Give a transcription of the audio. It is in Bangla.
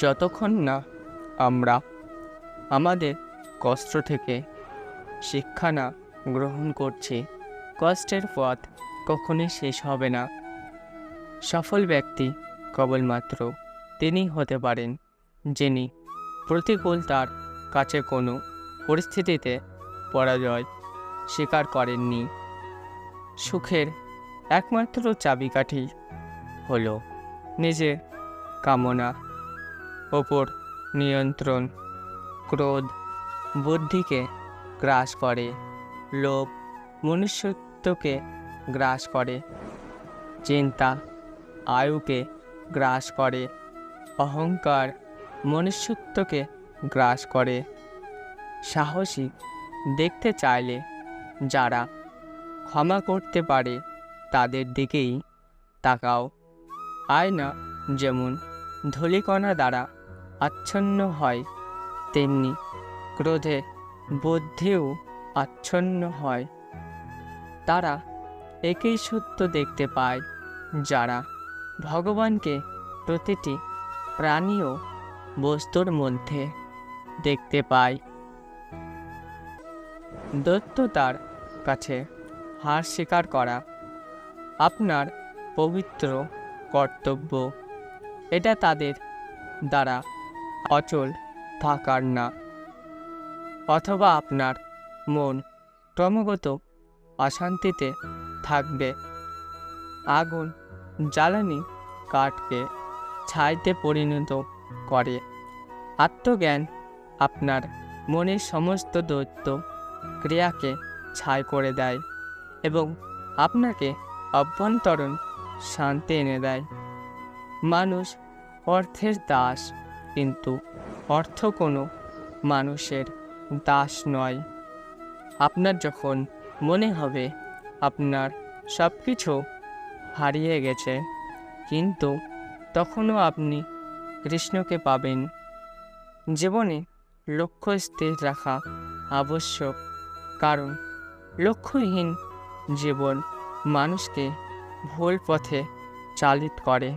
যতক্ষণ না আমরা আমাদের কষ্ট থেকে শিক্ষা না গ্রহণ করছি, কষ্টের পথ কখনই শেষ হবে না। সফল ব্যক্তি কেবলমাত্র তিনিই হতে পারেন, যিনি প্রতিকূল তার কাছে কোনো পরিস্থিতিতে পরাজয় স্বীকার করেননি। সুখের একমাত্র চাবিকাঠি হলো নিজের কামনা ওপর নিয়ন্ত্রণ, ক্রোধ বুদ্ধিকে গ্রাস করে, লোভ মনুষ্যত্বকে গ্রাস করে, চিন্তা আয়ুকে গ্রাস করে, অহংকার মনুষ্যত্বকে গ্রাস করে। সাহসী দেখতে চাইলে যারা ক্ষমা করতে পারে তাদের দিকেই তাকাও। আয়না যেমন ধূলিকণা দ্বারা আচ্ছন্ন হয়। তেমনি ক্রোধে বুদ্ধিও আচ্ছন্ন হয়। তারা একই সত্য দেখতে পায়, যারা ভগবানকে প্রতিটি প্রাণী ও বস্তুর মধ্যে দেখতে পায়। দত্ততার কাছে হার স্বীকার করা আপনার পবিত্র কর্তব্য। এটা তাদের দ্বারা অচল থাকার না। অথবা আপনার মন ক্রমাগত অশান্তিতে থাকবে। আগুন জ্বালানি কাঠকে ছাইতে পরিণত করে। আত্মজ্ঞান আপনার মনের সমস্ত দৈত্য ক্রিয়াকে ছাই করে দেয় এবং আপনাকে অভ্যন্তরণ শান্তি এনে দেয়। মানুষ অর্থের দাস। কিন্তু অর্থ কোনো মানুষের দাস নয়। আপনার যখন মনে হবে আপনার সব কিছু হারিয়ে গেছে, কিন্তু তখনও আপনি কৃষ্ণকে পাবেন। জীবনে লক্ষ্য স্থির রাখা আবশ্যক, কারণ লক্ষ্যহীন জীবন মানুষকে ভুল পথে চালিত করে।